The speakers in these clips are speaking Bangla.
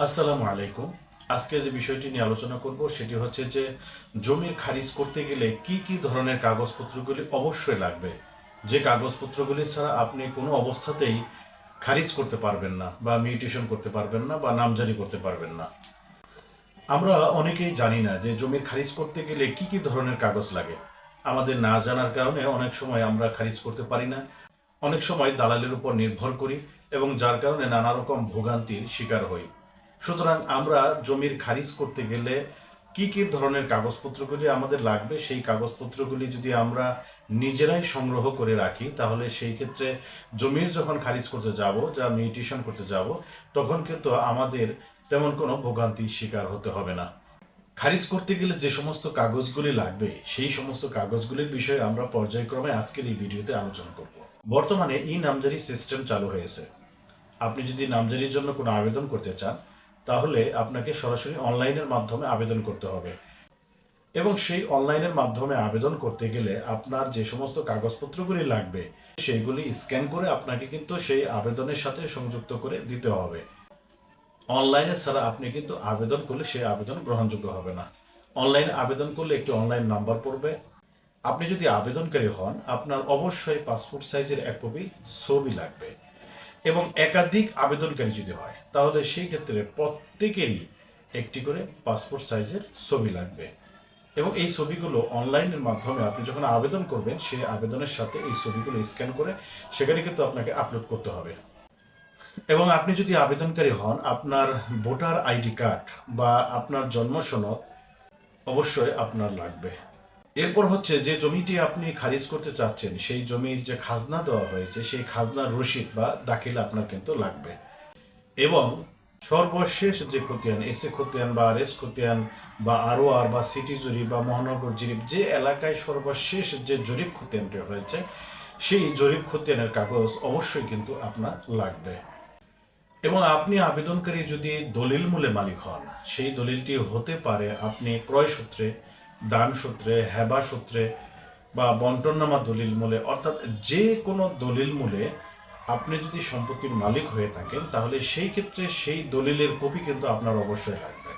আসসালামু আলাইকুম। আজকে যে বিষয়টি নিয়ে আলোচনা করব সেটি হচ্ছে যে জমির খারিজ করতে গেলে কি কি ধরনের কাগজপত্রগুলি অবশ্যই লাগবে? যে কাগজপত্রগুলি ছাড়া আপনি কোনো অবস্থাতেই খারিজ করতে পারবেন না বা মিউটেশন করতে পারবেন না বা নামজারি করতে পারবেন না। আমরা অনেকেই জানি না যে জমির খারিজ করতে গেলে কি কি ধরনের কাগজ লাগে। আমাদের না জানার কারণে অনেক সময় আমরা খারিজ করতে পারি না। অনেক সময় দালালের উপর নির্ভর করি এবং যার কারণে নানা রকম ভোগান্তির শিকার হই। সুতরাং আমরা জমির খারিজ করতে গেলে কি কি ধরনের কাগজপত্রগুলি আমাদের লাগবে? সেই কাগজপত্রগুলি যদি আমরা নিজেরাই সংগ্রহ করে রাখি, তাহলে সেই ক্ষেত্রে জমির যখন খারিজ করতে যাব, যা মিউটেশন করতে যাব, তখন কিন্তু আমাদের তেমন কোনো ভোগান্তির শিকার হতে হবে না। খারিজ করতে গেলে যে সমস্ত কাগজগুলি লাগবে, সেই সমস্ত কাগজগুলির বিষয়ে আমরা পর্যায়ক্রমে আজকের এই ভিডিওতে আলোচনা করব। বর্তমানে ই নামজারি সিস্টেম চালু হয়েছে। আপনি যদি নামজারির জন্য কোনো আবেদন করতে চান তাহলে আপনাকে সরাসরি অনলাইনের মাধ্যমে আবেদন করতে হবে। এবং সেই অনলাইনের মাধ্যমে আবেদন করতে গেলে আপনার যে সমস্ত কাগজপত্রগুলি লাগবে, সেইগুলি স্ক্যান করে আপনাকে কিন্তু সেই আবেদনের সাথে সংযুক্ত করে দিতে হবে। অনলাইনে ছাড়া আপনি কিন্তু আবেদন করলে সেই আবেদন গ্রহণযোগ্য হবে না। অনলাইনে আবেদন করলে একটি অনলাইন নাম্বার পড়বে। আপনি যদি আবেদনকারী হন, আপনার অবশ্যই পাসপোর্ট সাইজের এক কপি ছবি লাগবে। এবং একাধিক আবেদনকারী যদি হয়, তাহলে সেই ক্ষেত্রে প্রত্যেকেরই একটি করে পাসপোর্ট সাইজের ছবি লাগবে। এবং এই ছবিগুলো অনলাইনের মাধ্যমে আপনি যখন আবেদন করবেন, সেই আবেদনের সাথে এই ছবিগুলো স্ক্যান করে সেখানে কিন্তু আপনাকে আপলোড করতে হবে। এবং আপনি যদি আবেদনকারী হন, আপনার ভোটার আইডি কার্ড বা আপনার জন্ম সনদ অবশ্যই আপনার লাগবে। এরপর হচ্ছে যে জমিটি আপনি খারিজ করতে চাচ্ছেন, সেই জমির যে খাজনা দেওয়া হয়েছে, সেই খাজনার রসিদ বা দাখিল আপনার কিন্তু লাগবে। এবং সর্বশেষ যে খতিয়ান, এসে খতিয়ান বা আর এস খতিয়ান বা আরও আর বা সিটি জরিপ বা মহানগর জরিপ, যে এলাকায় সর্বশেষ যে জরিপ খতিয়ানটি হয়েছে, সেই জরিপ খতিয়ানের কাগজ অবশ্যই কিন্তু আপনার লাগবে। এবং আপনি আবেদনকারী যদি দলিল মূলে মালিক হন, সেই দলিলটি হতে পারে আপনি ক্রয় সূত্রে দান সূত্রে, হেবা সূত্রে বা বন্টননামা দলিল মূলে, অর্থাৎ যে কোনো দলিল মূলে আপনি যদি সম্পত্তির মালিক হয়ে থাকেন, তাহলে সেই ক্ষেত্রে সেই দলিলের কপি কিন্তু আপনার অবশ্যই লাগবে।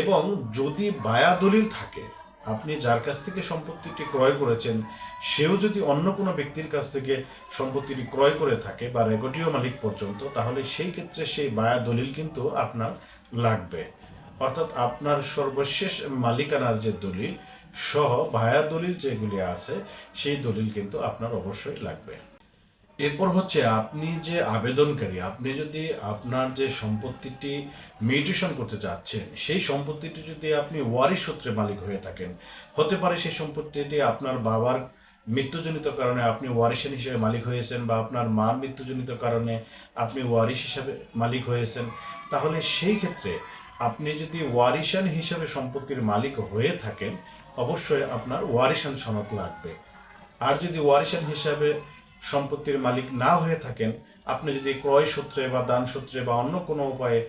এবং যদি বায়া দলিল থাকে, আপনি যার কাছ থেকে সম্পত্তিটি ক্রয় করেছেন, সেও যদি অন্য কোনো ব্যক্তির কাছ থেকে সম্পত্তিটি ক্রয় করে থাকে বা রেকর্ডীয় মালিক পর্যন্ত, তাহলে সেই ক্ষেত্রে সেই বায়া দলিল কিন্তু আপনার লাগবে। অর্থাৎ আপনার সর্বশেষ মালিকানার যে দলিল সহ ভায়া দলিল যেগুলি আছে, সেই দলিল কিন্তু আপনার অবশ্যই লাগবে। এরপর হচ্ছে আপনি যে আবেদনকারী, আপনি যদি আপনার যে সম্পত্তিটি মিউটেশন করতে চাচ্ছেন, সেই সম্পত্তিটি যদি আপনি ওয়ারিশ সূত্রে মালিক হয়ে থাকেন, হতে পারে সেই সম্পত্তিটি আপনার বাবার মৃত্যুজনিত কারণে আপনি ওয়ারিশান হিসেবে মালিক হয়েছেন বা আপনার মার মৃত্যুজনিত কারণে আপনি ওয়ারিশ হিসাবে মালিক হয়েছেন, তাহলে সেই ক্ষেত্রে আপনি যদি ওয়ারিশান হিসেবে সম্পত্তির মালিক হয়ে থাকেন, অবশ্যই আপনার ওয়ারিশান সনদ লাগবে। আর যদি ওয়ারিশান হিসাবে সম্পত্তির মালিক না হয়ে থাকেন, আপনি যদি ক্রয় সূত্রে বা দান সূত্রে বা অন্য কোনো উপায়ে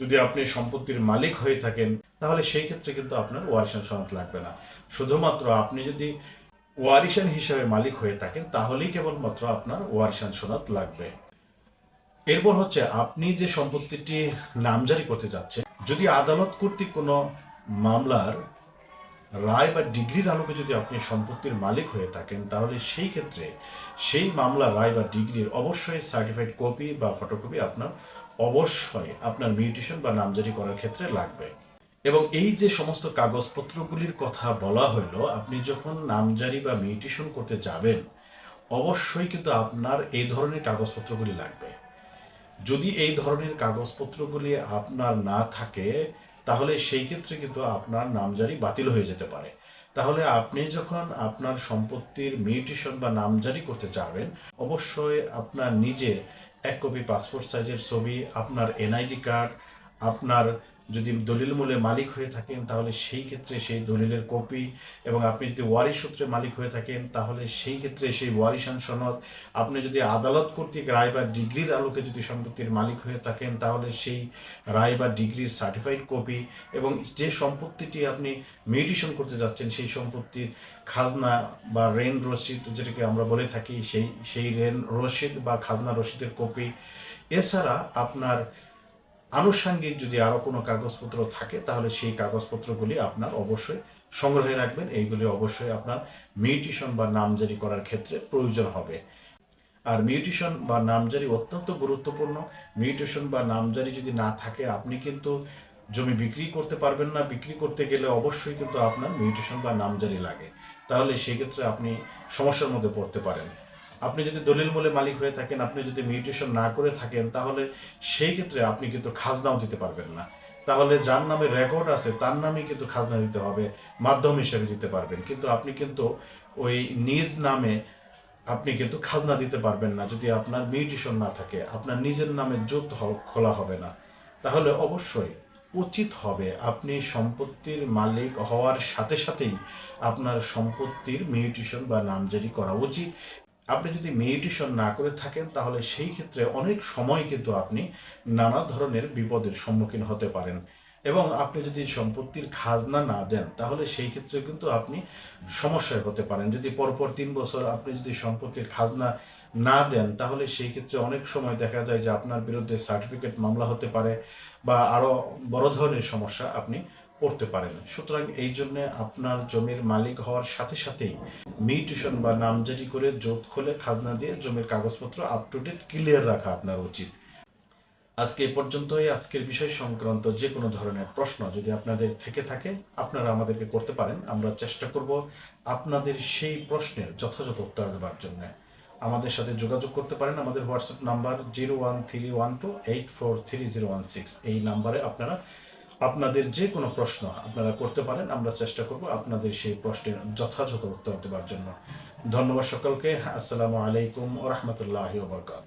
যদি আপনি সম্পত্তির মালিক হয়ে থাকেন, তাহলে সেই ক্ষেত্রে কিন্তু আপনার ওয়ারিশান সনদ লাগবে না। শুধুমাত্র আপনি যদি ওয়ারিশান হিসাবে মালিক হয়ে থাকেন, তাহলেই কেবলমাত্র আপনার ওয়ারিশান সনদ লাগবে। এরপর হচ্ছে, আপনি যে সম্পত্তিটি নামজারি করতে যাচ্ছেন যদি আদালত কর্তৃক কোনো মামলার রায় বা ডিগ্রির আলোকে যদি আপনি সম্পত্তির মালিক হয়ে থাকেন, তাহলে সেই ক্ষেত্রে সেই মামলা রায় বা ডিগ্রির অবশ্যই সার্টিফাইড কপি বা ফটোকপি আপনার অবশ্যই আপনার মিউটেশন বা নামজারি করার ক্ষেত্রে লাগবে। এবং এই যে সমস্ত কাগজপত্রগুলির কথা বলা হলো আপনি যখন নামজারি বা মিউটেশন করতে যাবেন, অবশ্যই কিন্তু আপনার এই ধরনের কাগজপত্রগুলি লাগবে। যদি এই ধরনের কাগজপত্রগুলি আপনার না থাকে, তাহলে সেই ক্ষেত্রে কিন্তু আপনার নামজারি বাতিল হয়ে যেতে পারে। তাহলে আপনি যখন আপনার সম্পত্তির মিউটেশন বা নামজারি করতে চাবেন অবশ্যই আপনার নিজের এক কপি পাসপোর্ট সাইজের ছবি, আপনার এনআইডি কার্ড, আপনার যদি দলিল মূলে মালিক হয়ে থাকেন, তাহলে সেই ক্ষেত্রে সেই দলিলের কপি এবং আপনি যদি ওয়ারিশ সূত্রে মালিক হয়ে থাকেন, তাহলে সেই ক্ষেত্রে সেই ওয়ারিশান সনদ। আপনি যদি আদালত কর্তৃক রায় বা ডিগ্রির আলোকে যদি সম্পত্তির মালিক হয়ে থাকেন, তাহলে সেই রায় বা ডিগ্রির সার্টিফাইড কপি এবং যে সম্পত্তিটি আপনি মিউটেশন করতে যাচ্ছেন, সেই সম্পত্তির খাজনা বা রেন রসিদ যেটাকে আমরা বলে থাকি, সেই সেই রেন রসিদ বা খাজনা রসিদের কপি এছাড়া আপনার আনুষঙ্গিক যদি আরও কোনো কাগজপত্র থাকে, তাহলে সেই কাগজপত্রগুলি আপনার অবশ্যই সংগ্রহে রাখবেন। এইগুলি অবশ্যই আপনার মিউটিশন বা নামজারি করার ক্ষেত্রে প্রয়োজন হবে। আর মিউটেশন বা নামজারি অত্যন্ত গুরুত্বপূর্ণ। মিউটেশন বা নামজারি যদি না থাকে, আপনি কিন্তু জমি বিক্রি করতে পারবেন না। বিক্রি করতে গেলে অবশ্যই কিন্তু আপনার মিউটেশন বা নামজারি লাগে। তাহলে সেক্ষেত্রে আপনি সমস্যার মধ্যে পড়তে পারেন। আপনি যদি দলিল মূলে মালিক হয়ে থাকেন, আপনি যদি মিউটেশন না করে থাকেন, তাহলে সেই ক্ষেত্রে আপনি কিন্তু খাজনাও দিতে পারবেন না। তাহলে যার নামে রেকর্ড আছে, তার নামে কিন্তু খাজনা দিতে হবে, মাধ্যম হিসেবে দিতে পারবেন। কিন্তু আপনি কিন্তু ওই নিজ নামে আপনি কিন্তু খাজনা দিতে পারবেন না। যদি আপনার মিউটেশন না থাকে, আপনার নিজের নামে জোত খোলা হবে না। তাহলে অবশ্যই উচিত হবে আপনি সম্পত্তির মালিক হওয়ার সাথে সাথেই আপনার সম্পত্তির মিউটেশন বা নামজারি করা উচিত। আপনি যদি মেডিটেশন না করে থাকেন, তাহলে সেই ক্ষেত্রে অনেক সময় কিন্তু আপনি নানা ধরনের বিপদের সম্মুখীন হতে পারেন। এবং আপনি যদি সম্পত্তির খাজনা না দেন, তাহলে সেই ক্ষেত্রে কিন্তু আপনি সমস্যায় হতে পারেন। যদি পরপর তিন বছর আপনি যদি সম্পত্তির খাজনা না দেন, তাহলে সেই ক্ষেত্রে অনেক সময় দেখা যায় যে আপনার বিরুদ্ধে সার্টিফিকেট মামলা হতে পারে বা আরও বড় ধরনের সমস্যা আপনি পড়তে পারেন। সুতরাং এই জন্য আপনার জমির মালিক হওয়ার সাথে সাথেই মিউটেশন বা নামজারি করে জোট খুলে খাজনা দিয়ে জমির কাগজপত্র আপ টু ডেট ক্লিয়ার রাখা আপনার উচিত। আজকে এ পর্যন্তই। আজকের বিষয় সংক্রান্ত যে কোনো ধরনের প্রশ্ন যদি আপনাদের থেকে থাকে, আপনারা আমাদেরকে করতে পারেন। আমরা চেষ্টা করব আপনাদের সেই প্রশ্নের যথাযথ উত্তর দেওয়ার জন্য। আমাদের সাথে যোগাযোগ করতে পারেন। আমাদের WhatsApp number zero one three one two eight four three zero one six এই নাম্বারে আপনারা আপনাদের যে কোনো প্রশ্ন আপনারা করতে পারেন, আমরা চেষ্টা করব আপনাদের সেই প্রশ্নের যথাযথ উত্তর দেওয়ার জন্য। ধন্যবাদ সকলকে। আসসালামু আলাইকুম ও রহমতুল্লাহ বরকাত